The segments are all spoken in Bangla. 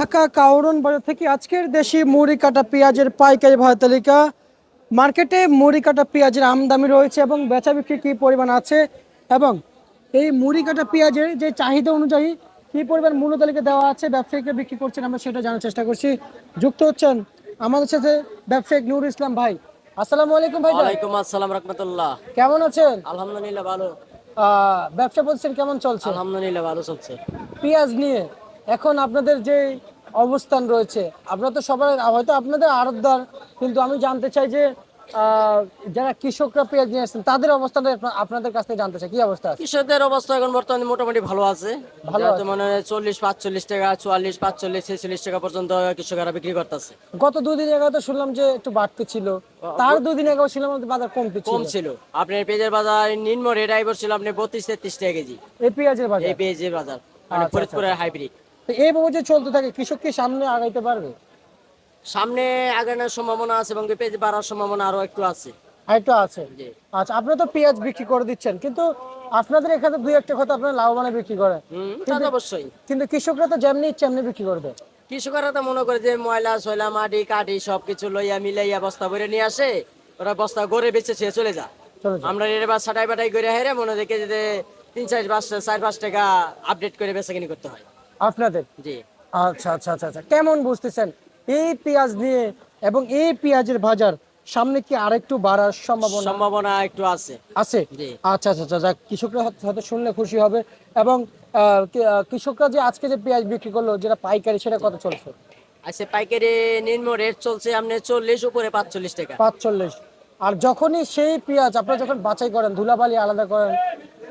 ঢাকা কাউরন বাজার থেকে আজকের দেশি মুড়ি কাটা পেঁয়াজের পাইকারি ভাড়া তালিকা। মার্কেটে মুড়ি কাটা পেঁয়াজের আমদামি রয়েছে এবং বেচা বিক্রি কী পরিমাণ আছে এবং এই মুড়ি কাটা পেঁয়াজের যে চাহিদা অনুযায়ী কী পরিমাণ মূল্য তালিকা দেওয়া আছে ব্যবসায়ীকে বিক্রি করছেন আমরা সেটা জানার চেষ্টা করছি। যুক্ত হচ্ছেন আমাদের সাথে ব্যবসায়িক নুর ইসলাম ভাই। আসসালামু আলাইকুম ভাই ওয়ালাইকুম আসসালাম রহমতুল্লাহ। কেমন আছেন? আলহামদুলিল্লাহ ভালো। ব্যবসা বলছেন কেমন চলছে? আলহামদুলিল্লাহ ভালো চলছে। পেঁয়াজ নিয়ে এখন আপনাদের যে অবস্থান রয়েছে। আপনারা তো সবাই হয়তো আপনাদের আড়তদার কিন্তু আমি জানতে চাই যে যারা কৃষকরা পেঁয়াজ নিয়ে আসছেন তাদের অবস্থানটা আপনা- আপনাদের কাছ থেকে জানতে চাই। কি অবস্থা কৃষকদের অবস্থা এখন বর্তমানে মোটামুটি ভালো আছে। ভালো যাতে মানে চল্লিশ পাঁচচল্লিশ টাকা চুয়াল্লিশ পাঁচচল্লিশ ছেচল্লিশ টাকা পর্যন্ত কৃষকরা বিক্রি করতেছে। গত দুদিন আগে তো শুনলাম যে একটু বাড়তে ছিল। তার দুদিন আগে শুনলাম যে বাজার কমতে ছিল। কম ছিল। আপনার পেঁয়াজের বাজার নিম্ন রেট আইবার ছিল আপনি বত্রিশ তেত্রিশ টাকা কেজি। এই পেঁয়াজের বাজার? এই পেঁয়াজের বাজার। মানে আচ্ছা, ফরিদপুরের হাইব্রিড। তো এইভাবে যে চলতে থাকে কৃষক কি সামনে আগাইতে পারবে? সামনে আগানোর সম্ভাবনা আছে এবং পেঁয়াজ বাড়ার সম্ভাবনা আরও একটু আছে। আছে? আচ্ছা আপনি তো পেঁয়াজ বিক্রি করে দিচ্ছেন কিন্তু আপনাদের এখানে দুই একটা কথা আপনার লাভবানে বিক্রি করেন অবশ্যই। কিন্তু কৃষকরা তো যেমনি ইচ্ছে এমনি বিক্রি করবে কৃষকরা তো মনে করে যে ময়লা সয়লা মাটি কাঠি সবকিছু লইয়া মিলাইয়া বস্তা ভরে নিয়ে আসে ওরা বস্তা গড়ে বেঁচে চলে যা আমরা এর বাস ছাটাই বাটাই করে হেরে মনে দেখে যে তিন চার পাঁচ চার পাঁচ টাকা আপডেট করে বেচা কিনি করতে হয়। আপনাদের? জি। আচ্ছা আচ্ছা আচ্ছা আচ্ছা। কেমন বুঝতেছেন? এই পেঁয়াজ নিয়ে এবং এই পেঁয়াজের বাজার সামনে কি আরেকটু বাড়ার সম্ভাবনা? সম্ভাবনা একটু আছে। আছে? আচ্ছা আচ্ছা আচ্ছা যাক, কৃষকরা হয়তো- শুনলে খুশি হবে। এবং কৃষকরা যে আজকে যে পেঁয়াজ বিক্রি করল যেটা পাইকারি সেটা কত চলছে? আচ্ছা পাইকারি নিম্ন রেট চলছে আপনি চল্লিশ উপরে পাঁচচল্লিশ টাকা। পাঁচচল্লিশ। আর যখনই সেই পেঁয়াজ আপনারা যখন বাছাই করেন ধুলাবালি আলাদা করেন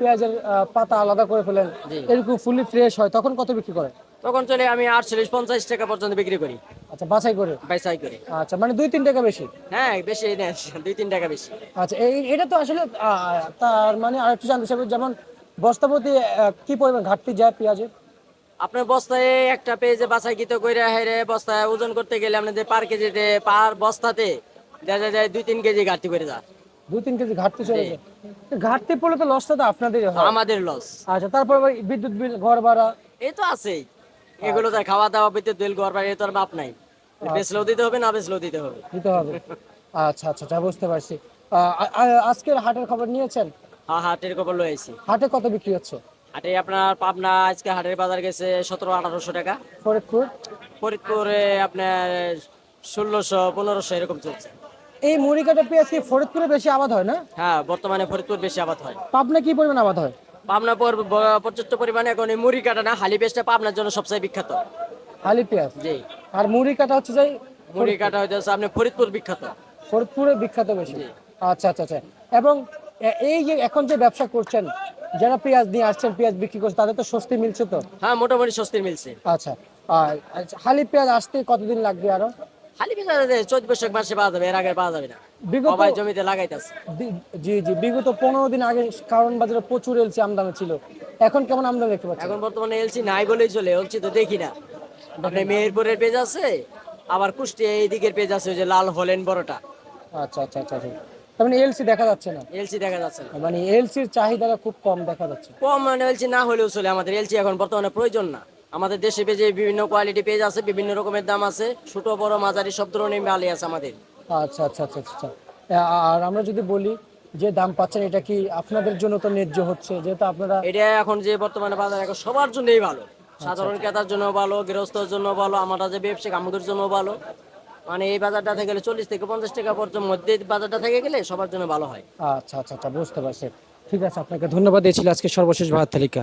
পেঁয়াজের পাতা আলাদা করে ফেলেন এরকম ফুলি ফ্রেশ হয় তখন কত বিক্রি করেন তখন চলে আমি আটচল্লিশ পঞ্চাশ টাকা পর্যন্ত বিক্রি করি। আচ্ছা বাছাই করে? বাইসাই করে। আচ্ছা মানে দুই তিন টাকা বেশি? হ্যাঁ বেশি দুই তিন টাকা বেশি। আচ্ছা এই এটা তো আসলে তার মানে আরেকটু জানতে চাইব যেমন বস্তাপতি কি পরিমাণ ঘাটতি যায় পেঁয়াজের আপনার বস্তায় একটা পেজে বাছাইকৃত করে হেরে বস্তায় ওজন করতে গেলে আপনাদের পার কেজিতে পার বস্তাতে দেখা যায় দুই তিন কেজি ঘাটতি করে যায়। দুই তিন কেজি ঘাটতি চলে যায়। ঘাটতি পড়লে তো লসটা তো আপনাদেরই হয়। আমাদের লস আচ্ছা তারপর বিদ্যুৎ বিল ঘর ভাড়া। এই তো আছেই। এগুলো তো খাওয়া দাওয়া বিদ্যুৎ বিল ঘর এ তো আর বাপ নাই। বেচলেও দিতে হবে না দিতে হবে। দিতে হবে। আচ্ছা আচ্ছা আচ্ছা বুঝতে পারছি। আজকের হাটের খবর নিয়েছেন? হ্যাঁ হাটের খবর লয়ে আইছি। হাটে কত বিক্রি হচ্ছে? হাটে আপনার পাবনা আজকে হাটের বাজার গেছে সতেরো আঠারোশো টাকা। ফরিদপুর? ফরিদপুরে আপনার ষোলোশো পনেরোশো এরকম চলছে। এই মুড়ি কাটা পেঁয়াজ কি ফরিদপুরে বেশি আবাদ হয় না? হ্যাঁ বর্তমানে ফরিদপুর বেশি আবাদ হয়। পাবনা কি পরিমাণ আবাদ হয়? পাবনা পর্যাপ্ত পরিমাণে এখন এই মুড়ি কাটা না হালি পেস্টটা পাবনার জন্য সবচেয়ে বিখ্যাত। হালি পেঁয়াজ? জি। আর মুড়ি কাটা হচ্ছে যে মুড়ি কাটা হইতেছে আপনি ফরিদপুর বিখ্যাত। ফরিদপুরে বিখ্যাত বেশি। আচ্ছা আচ্ছা আচ্ছা। এবং এই যে এখন যে ব্যবসা করছেন যারা পেঁয়াজ নিয়ে আসছেন পেঁয়াজ বিক্রি করছে তাদের তো স্বস্তি মিলছে তো? হ্যাঁ মোটামুটি স্বস্তির মিলছে। আচ্ছা। আর আচ্ছা, হালি পেঁয়াজ আসতে কতদিন লাগবে আরও? হালি চোদ্দ বৈশাখ মাসে পাওয়া যাবে এর আগে পাওয়া যাবে না। বিগত জমিতে লাগাইতেছে। জি জি বিগত পনেরো দিন আগে কারণ বাজারে প্রচুর এলসি আমদানি ছিল। এখন কেমন আমদানি দেখতে পাচ্ছেন? এখন বর্তমানে এলসি নাই বলেই চলে এলসি তো দেখি না। আপনি মেহেরপুরের পেজ আছে আবার কুষ্টিয়া এই দিকের পেজ আছে ওই যে লাল হলেন বড়টা। আচ্ছা আচ্ছা আচ্ছা আচ্ছা। তার মানে এলসি দেখা যাচ্ছে না? এলসি দেখা যাচ্ছে না। মানে এলসির চাহিদাটা খুব কম দেখা যাচ্ছে। কম মানে এলসি না হলেও চলে আমাদের এলসি এখন বর্তমানে প্রয়োজন না। আমাদের দেশে পেজে বিভিন্ন কোয়ালিটি পেজ আছে বিভিন্ন রকমের দাম আছে ছোট বড় মাঝারি সব ধরনের মালই আছে আমাদের। আচ্ছা আচ্ছা আচ্ছা আচ্ছা আর আমরা যদি বলি যে দাম পাচ্ছেন এটা কি আপনাদের জন্য তো ন্যায্য হচ্ছে? যেহেতু আপনারা এটা এখন যে বর্তমানে বাজার এখন সবার জন্যই ভালো। সাধারণ ক্রেতার জন্য ভালো গৃহস্থর জন্য ভালো আমরা যে ব্যবসায়িক আমাদের জন্য ভালো। মানে এই বাজারটা থেকে গেলে চল্লিশ থেকে পঞ্চাশ টাকা পর্যন্ত মধ্যে বাজারটা থেকে গেলে সবার জন্য ভালো হয়। আচ্ছা আচ্ছা আচ্ছা বুঝতে পারছি। ঠিক আছে আপনাকে ধন্যবাদ। দিয়েছিল আজকে সর্বশেষ ভাত তালিকা।